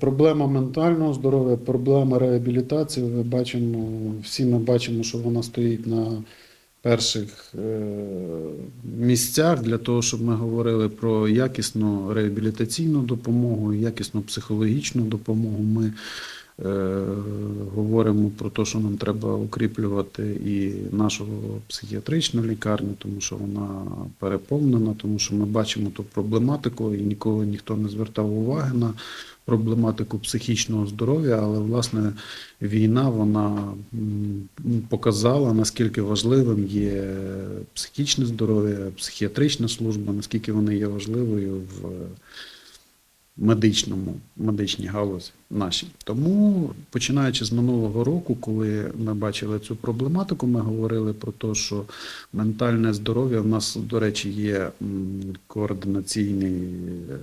Проблема ментального здоров'я, проблема реабілітації. Ми бачимо, всі ми бачимо, що вона стоїть на перших е, місцях для того, щоб ми говорили про якісну реабілітаційну допомогу, якісну психологічну допомогу. Ми говоримо про те, що нам треба укріплювати і нашу психіатричну лікарню, тому що вона переповнена, тому що ми бачимо ту проблематику, і ніколи ніхто не звертав уваги на проблематику психічного здоров'я, але власне війна вона показала, наскільки важливим є психічне здоров'я, психіатрична служба, наскільки вони є важливою в медичному, медичній галузі нашій. Тому, починаючи з минулого року, коли ми бачили цю проблематику, ми говорили про те, що ментальне здоров'я в нас, до речі, є координаційний. е,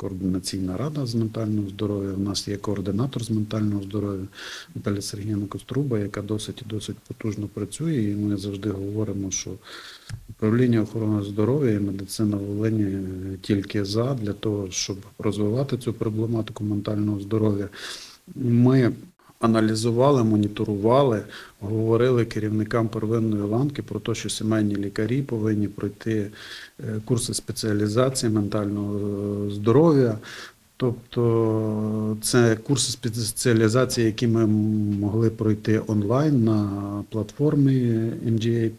Координаційна рада з ментального здоров'я. У нас є координатор з ментального здоров'я Наталя Сергіївна Коструба, яка досить і досить потужно працює. І ми завжди говоримо, що управління охорони здоров'я і медицина в Волині е, тільки за для того, щоб розвивати цю проблематику ментального здоров'я. Ми аналізували, моніторували, говорили керівникам первинної ланки про те, що сімейні лікарі повинні пройти е, курси спеціалізації ментального е, здоров'я. Тобто це курси спеціалізації, які ми могли пройти онлайн на платформі MGA.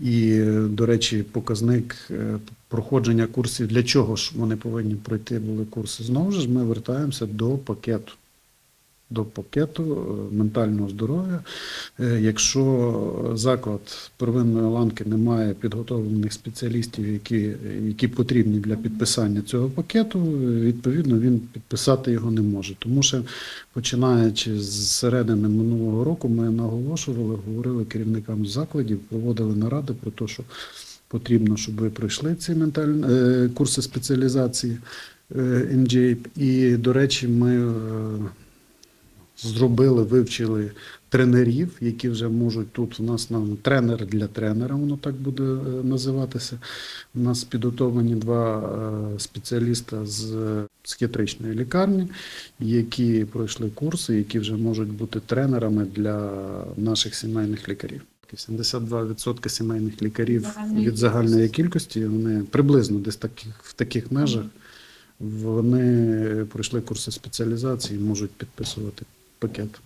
І, до речі, показник е, проходження курсів, для чого ж вони повинні пройти були курси. Знову ж ми вертаємося до пакету. До пакету е, ментального здоров'я. Е, Якщо заклад первинної ланки не має підготовлених спеціалістів, які, які потрібні для підписання цього пакету, відповідно він підписати його не може. Тому що починаючи з середини минулого року, ми наголошували, говорили керівникам закладів, проводили наради про те, що потрібно, щоб ви пройшли ці ментальні е, курси спеціалізації е, І, до речі, ми зробили, вивчили тренерів, які вже можуть тут. У нас нам тренер для тренера, воно так буде е, називатися. У нас підготовлені два е, спеціаліста з психіатричної лікарні, які пройшли курси, які вже можуть бути тренерами для наших сімейних лікарів. 72% сімейних лікарів Загальної від загальної кількості, вони приблизно десь таких, в таких межах, вони пройшли курси спеціалізації можуть підписувати paquete.